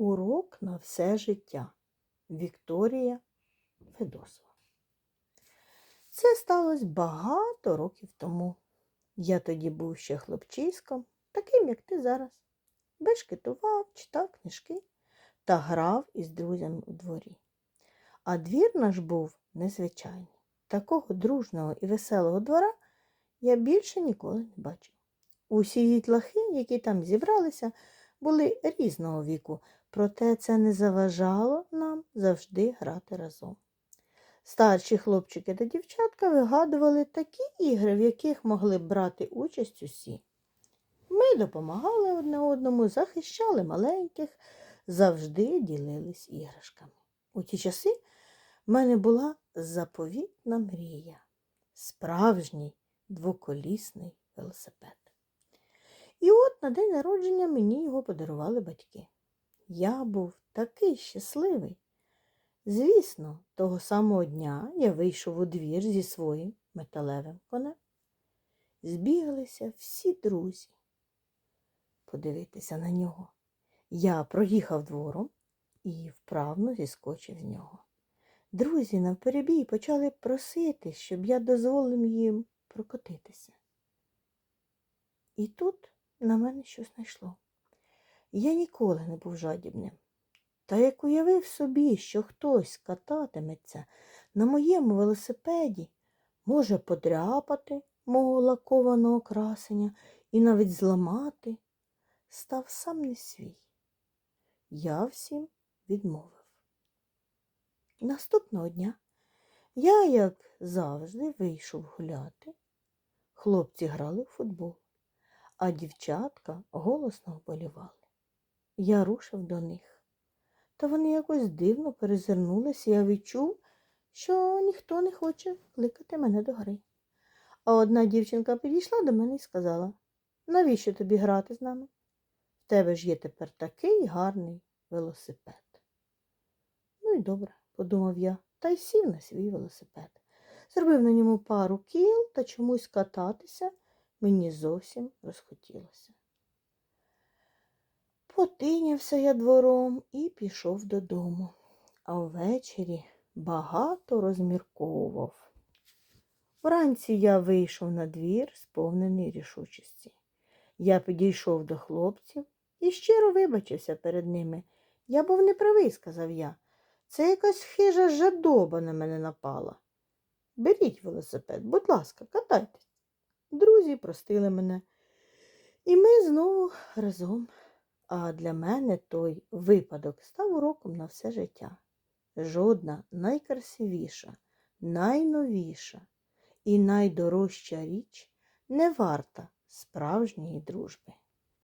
Урок на все життя. Вікторія Федосова. Це сталося багато років тому. Я тоді був ще хлопчиськом, таким, як ти зараз. Бешкетував, читав книжки та грав із друзями у дворі. А двір наш був незвичайний. Такого дружного і веселого двора я більше ніколи не бачив. Усі дітлахи, які там зібралися, були різного віку, проте це не заважало нам завжди грати разом. Старші хлопчики та дівчатка вигадували такі ігри, в яких могли б брати участь усі. Ми допомагали одне одному, захищали маленьких, завжди ділились іграшками. У ті часи в мене була заповітна мрія, справжній двоколісний велосипед. І от на день народження мені його подарували батьки. Я був такий щасливий. Звісно, того самого дня я вийшов у двір зі своїм металевим конем. Збігалися всі друзі. Подивитися на нього. Я проїхав двором і вправно зіскочив з нього. Друзі навперебій почали просити, щоб я дозволив їм прокотитися. І тут на мене щось знайшло. Я ніколи не був жадібним. Та як уявив собі, що хтось кататиметься на моєму велосипеді, може подряпати мого лакованого красення і навіть зламати, став сам не свій. Я всім відмовив. Наступного дня я, як завжди, вийшов гуляти. Хлопці грали в футбол, а дівчатка голосно вболівали. Я рушив до них. Та вони якось дивно перезирнулися, і я відчув, що ніхто не хоче кликати мене до гри. А одна дівчинка підійшла до мене і сказала, навіщо тобі грати з нами? В тебе ж є тепер такий гарний велосипед. Ну і добре, подумав я, та й сів на свій велосипед. Зробив на ньому пару кіл та чомусь кататися мені зовсім розхотілося. Потинявся я двором і пішов додому, а ввечері багато розмірковував. Вранці я вийшов на двір, сповнений рішучості. Я підійшов до хлопців і щиро вибачився перед ними. Я був неправий, сказав я. Це якась хижа жадоба на мене напала. Беріть велосипед, будь ласка, катайтесь. Друзі простили мене. І ми знову разом. А для мене той випадок став уроком на все життя. Жодна найкрасивіша, найновіша і найдорожча річ не варта справжньої дружби.